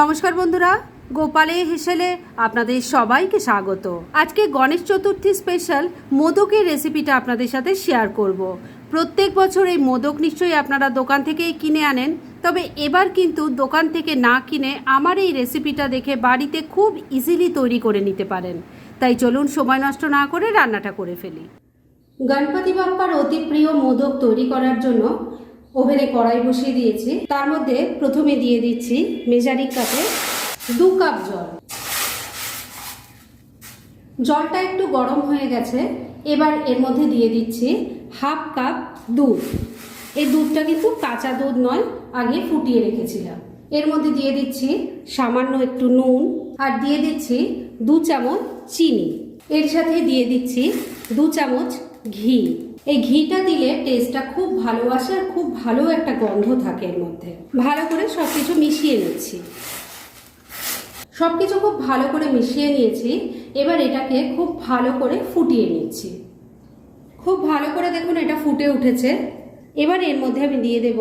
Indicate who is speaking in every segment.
Speaker 1: নমস্কার বন্ধুরা, গোপালে হেসেলে আপনাদের সবাইকে স্বাগত। আজকে গণেশ চতুর্থী স্পেশাল মোদকের রেসিপিটা আপনাদের সাথে শেয়ার করব। প্রত্যেক বছর এই মোদক নিশ্চয়ই আপনারা দোকান থেকেই কিনে আনেন, তবে এবার কিন্তু দোকান থেকে না কিনে আমার এই রেসিপিটা দেখে বাড়িতে খুব ইজিলি তৈরি করে নিতে পারেন। তাই চলুন সময় নষ্ট না করে রান্নাটা করে ফেলি। গণপতি বাপ্পার অতি প্রিয় মোদক তৈরি করার জন্য ওভেনে কড়াই বসিয়ে দিয়েছি। তার মধ্যে প্রথমে দিয়ে দিচ্ছি মেজারিং কাপে দু কাপ জল। জলটা একটু গরম হয়ে গেছে, এবার এর মধ্যে দিয়ে দিচ্ছি হাফ কাপ দুধ। এই দুধটা কিন্তু কাঁচা দুধ নয়, আগে ফুটিয়ে রেখেছিলাম। এর মধ্যে দিয়ে দিচ্ছি সামান্য একটু নুন আর দিয়ে দিচ্ছি দু চামচ চিনি। এর সাথে দিয়ে দিচ্ছি দু চামচ ঘি। এই ঘিটা দিলে টেস্টটা খুব ভালো আসে আর খুব ভালো একটা গন্ধ থাকে এর মধ্যে। ভালো করে সব কিছু মিশিয়ে নিচ্ছি। সব কিছু খুব ভালো করে মিশিয়ে নিয়েছি। এবার এটাকে খুব ভালো করে ফুটিয়ে নিচ্ছি। খুব ভালো করে দেখুন এটা ফুটে উঠেছে। এবার এর মধ্যে আমি দিয়ে দেব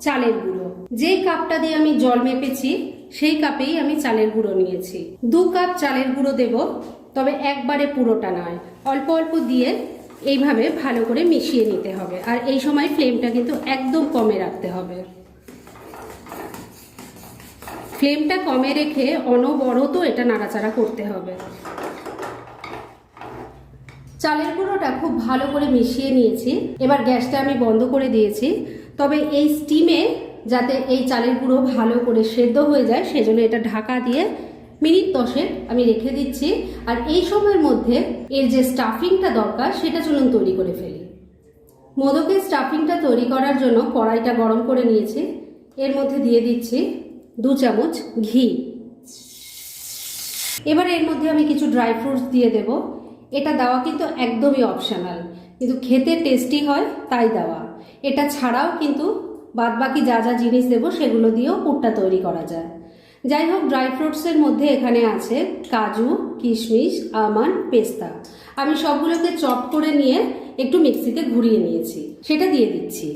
Speaker 1: চালের গুঁড়ো। যেই কাপটা দিয়ে আমি জল মেপেছি, সেই কাপেই আমি চালের গুঁড়ো নিয়েছি। দু কাপ চালের গুঁড়ো দেব, তবে একবারে পুরোটা নয়। অল্প অল্প দিয়ে এইভাবে ভালো করে মিশিয়ে নিতে হবে। আর এই সময় ফ্লেমটা কিন্তু একদম কমে রাখতে হবে। ফ্লেমটা কমে রেখে অনবরত এটা নাড়াচাড়া করতে হবে। চালের গুঁড়োটা খুব ভালো করে মিশিয়ে নিয়েছি। এবার গ্যাসটা আমি বন্ধ করে দিয়েছি। তবে এই স্টিমে যাতে এই চালের গুঁড়ো ভালো করে সেদ্ধ হয়ে যায়, সেজন্য এটা ঢাকা দিয়ে মিনিট দশেক আমি রেখে দিচ্ছি। আর এই সময়ের মধ্যে এর যে স্টাফিংটা দরকার, সেটা চলুন তৈরি করে ফেলি। মোদকের স্টাফিংটা তৈরি করার জন্য কড়াইটা গরম করে নিয়েছি। এর মধ্যে দিয়ে দিচ্ছি দু চামচ ঘি। এবার এর মধ্যে আমি কিছু ড্রাই ফ্রুটস দিয়ে দেব। এটা দেওয়া কিন্তু একদমই অপশনাল। কিন্তু খেতে টেস্টি হয়, তাই দেওয়া। এটা ছাড়াও কিন্তু বাদবাকি যা যা জিনিস দেব, সেগুলো দিয়েও পুরটা তৈরি করা যায়। যাই হোক ড্রাই ফ্রুটসের মধ্যে এখানে আছে কাজু, কিশমিশ আমন্ড পেস্তা। আমি সবগুলোকে চপ করে নিয়ে একটু মিক্সিতে ঘুরিয়ে নিয়েছি। সেটা দিয়ে দিচ্ছি।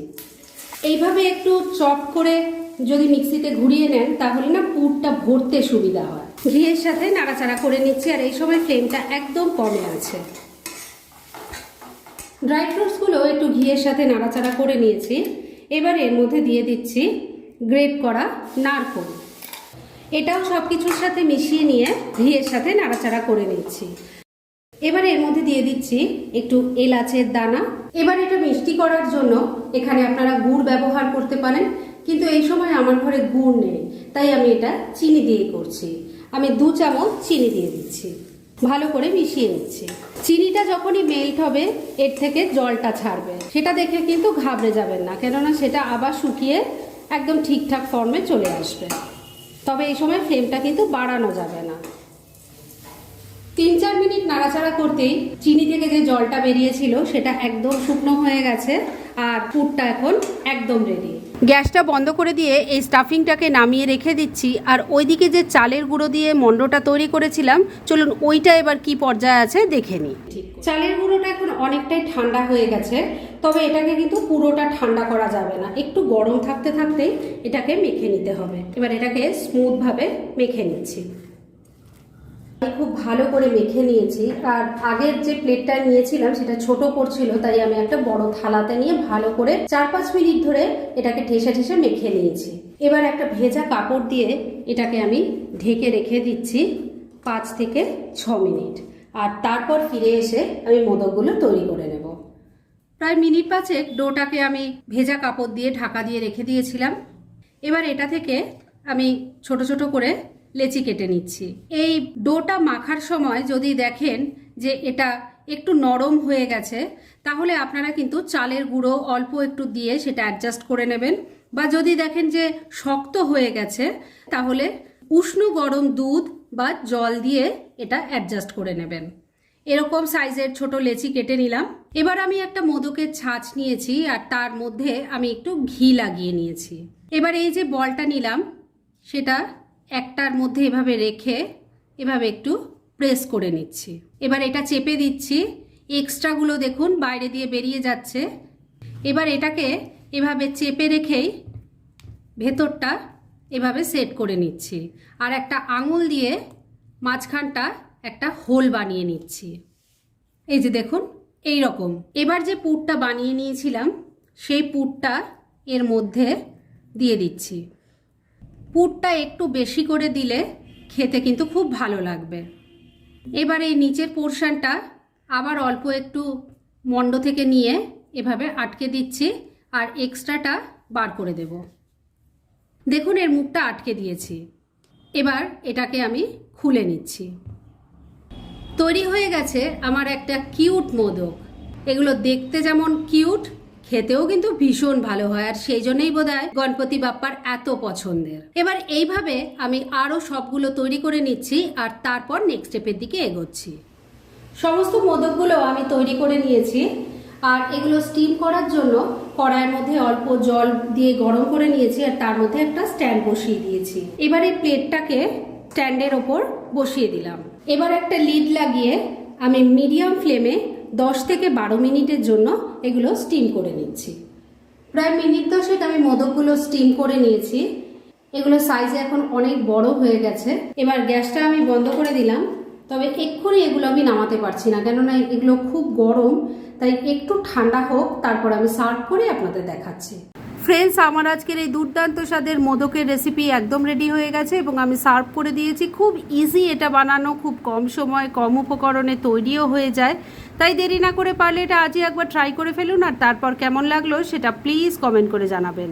Speaker 1: এইভাবে একটু চপ করে যদি মিক্সিতে ঘুরিয়ে নেন, তাহলে না পুরটা ভরতে সুবিধা হয়। ঘিয়ের সাথে নাড়াচাড়া করে নিচ্ছি, আর এই সময় ফ্লেমটা একদম কমে আছে। ড্রাই ফ্রুটসগুলো একটু ঘিয়ের সাথে নাড়াচাড়া করে নিয়েছি। এবার এর মধ্যে দিয়ে দিচ্ছি গ্রেপ করা নারকোল। এটাও সব কিছুর সাথে মিশিয়ে নিয়ে ঘিয়ের সাথে নাড়াচাড়া করে নিচ্ছি। এবার এর মধ্যে দিয়ে দিচ্ছি একটু এলাচের দানা। এবার এটা মিষ্টি করার জন্য এখানে আপনারা গুড় ব্যবহার করতে পারেন, কিন্তু এই সময় আমার ঘরে গুড় নেই, তাই আমি এটা চিনি দিয়ে করছি। আমি দু চামচ চিনি দিয়ে দিচ্ছি। ভালো করে মিশিয়ে নিচ্ছি। চিনিটা যখনই মেল্ট হবে, এর থেকে জলটা ছাড়বে। সেটা দেখে কিন্তু ঘাবড়ে যাবেন না, কেননা সেটা আবার শুকিয়ে একদম ঠিকঠাক ফর্মে চলে আসবে। তবে এই সময় ফ্লেমটা কিন্তু বাড়ানো যাবে না। তিন চার মিনিট নাড়াচাড়া করতেই চিনি থেকে যে জলটা বেরিয়েছিল সেটা একদম শুকনো হয়ে গেছে আর পুরটা এখন একদম রেডি গ্যাসটা বন্ধ করে দিয়ে এই স্টাফিংটাকে নামিয়ে রেখে দিচ্ছি আর ওইদিকে যে চালের গুঁড়ো দিয়ে মন্ডটা তৈরি করেছিলাম চলুন ওইটা এবার কি পর্যায়ে আছে দেখে নিই। চালের গুঁড়োটা এখন অনেকটাই ঠান্ডা হয়ে গেছে তবে এটাকে কিন্তু পুরোটা ঠান্ডা করা যাবে না। একটু গরম থাকতে থাকতেই এটাকে মেখে নিতে হবে। এবার এটাকে স্মুথভাবে মেখে নিচ্ছি। খুব ভালো করে মেখে নিয়েছি। আর আগের যে প্লেটটা নিয়েছিলাম, সেটা ছোট পড়ছিল তাই আমি একটা বড় থালাতে নিয়ে ভালো করে চার পাঁচ মিনিট ধরে এটাকে ঠেসে ঠেসে মেখে নিয়েছি। এবার একটা ভেজা কাপড় দিয়ে এটাকে আমি ঢেকে রেখে দিচ্ছি পাঁচ থেকে ছ মিনিট। আর তারপর ফিরে এসে আমি মোদকগুলো তৈরি করে নেব। প্রায় মিনিট পাঁচেক ডোটাকে আমি ভেজা কাপড় দিয়ে ঢাকা দিয়ে রেখে দিয়েছিলাম। এবার এটা থেকে আমি ছোট ছোট করে লেচি কেটে নিচ্ছি। এই ডোটা মাখার সময় যদি দেখেন যে এটা একটু নরম হয়ে গেছে, তাহলে আপনারা কিন্তু চালের গুঁড়ো অল্প একটু দিয়ে সেটা অ্যাডজাস্ট করে নেবেন। বা যদি দেখেন যে শক্ত হয়ে গেছে, তাহলে উষ্ণ গরম দুধ বা জল দিয়ে এটা অ্যাডজাস্ট করে নেবেন। এরকম সাইজের ছোট লেচি কেটে নিলাম। এবার আমি একটা মোদকের ছাঁচ নিয়েছি আর তার মধ্যে আমি একটু ঘি লাগিয়ে নিয়েছি। এবার এই যে বলটা নিলাম, সেটা একটার মধ্যে এভাবে রেখে এভাবে একটু প্রেস করে নিচ্ছি। এবার এটা চেপে দিচ্ছি। এক্সট্রাগুলো দেখুন বাইরে দিয়ে বেরিয়ে যাচ্ছে। এবার এটাকে এভাবে চেপে রেখেই ভেতরটা এভাবে সেট করে নিচ্ছি। আর একটা আঙুল দিয়ে মাঝখানটা একটা হোল বানিয়ে নিচ্ছি। এই যে দেখুন, এই রকম। এবার যে পুরটা বানিয়ে নিয়েছিলাম, সেই পুরটা এর মধ্যে দিয়ে দিচ্ছি। পুরটা একটু বেশি করে দিলে খেতে কিন্তু খুব ভালো লাগবে। এবার এই নিচের পোর্শনটা আবার অল্প একটু মণ্ড থেকে নিয়ে এভাবে আটকে দিচ্ছি আর এক্সট্রাটা বার করে দেব। দেখুন, এর মুখটা আটকে দিয়েছি। এবার এটাকে আমি খুলে নিচ্ছি। তৈরি হয়ে গেছে আমার একটা কিউট মোদক। এগুলো দেখতে যেমন কিউট খেতেও কিন্তু ভীষণ ভালো হয়, আর সেই জন্যই বোধ হয় গণপতি বাপ্পার এত পছন্দের। এবার এইভাবে আমি আরও সবগুলো তৈরি করে নিচ্ছি, আর তারপর নেক্সট স্টেপের দিকে এগোচ্ছি। সমস্ত মোদকগুলো আমি তৈরি করে নিয়েছি, আর এগুলো স্টিম করার জন্য কড়াইয়ের মধ্যে অল্প জল দিয়ে গরম করে নিয়েছি, আর তার মধ্যে একটা স্ট্যান্ড বসিয়ে দিয়েছি। এবার এই প্লেটটাকে স্ট্যান্ডের ওপর বসিয়ে দিলাম। এবার একটা লিড লাগিয়ে আমি মিডিয়াম ফ্লেমে দশ থেকে বারো মিনিটের জন্য এগুলো স্টিম করে নিচ্ছি। প্রায় মিনিট দশেক আমি মোদকগুলো স্টিম করে নিয়েছি। এগুলো সাইজ এখন অনেক বড় হয়ে গেছে। এবার গ্যাসটা আমি বন্ধ করে দিলাম। তবে এক্ষুনি এগুলো আমি নামাতে পারছি না, কেননা এগুলো খুব গরম, তাই একটু ঠান্ডা হোক, তারপর আমি সার্ভ করে আপনাদের দেখাচ্ছি। ফ্রেন্ডস আমার আজকের এই দুর্দান্ত স্বাদের মোদকের রেসিপি একদম রেডি হয়ে গেছে এবং আমি সার্ভ করে দিয়েছি। খুব ইজি এটা বানানো, খুব কম সময়, কম উপকরণে তৈরিও হয়ে যায়। তাই দেরি না করে পারলে এটা আজই একবার ট্রাই করে ফেলুন আর তারপর কেমন লাগল সেটা প্লিজ কমেন্ট করে জানাবেন।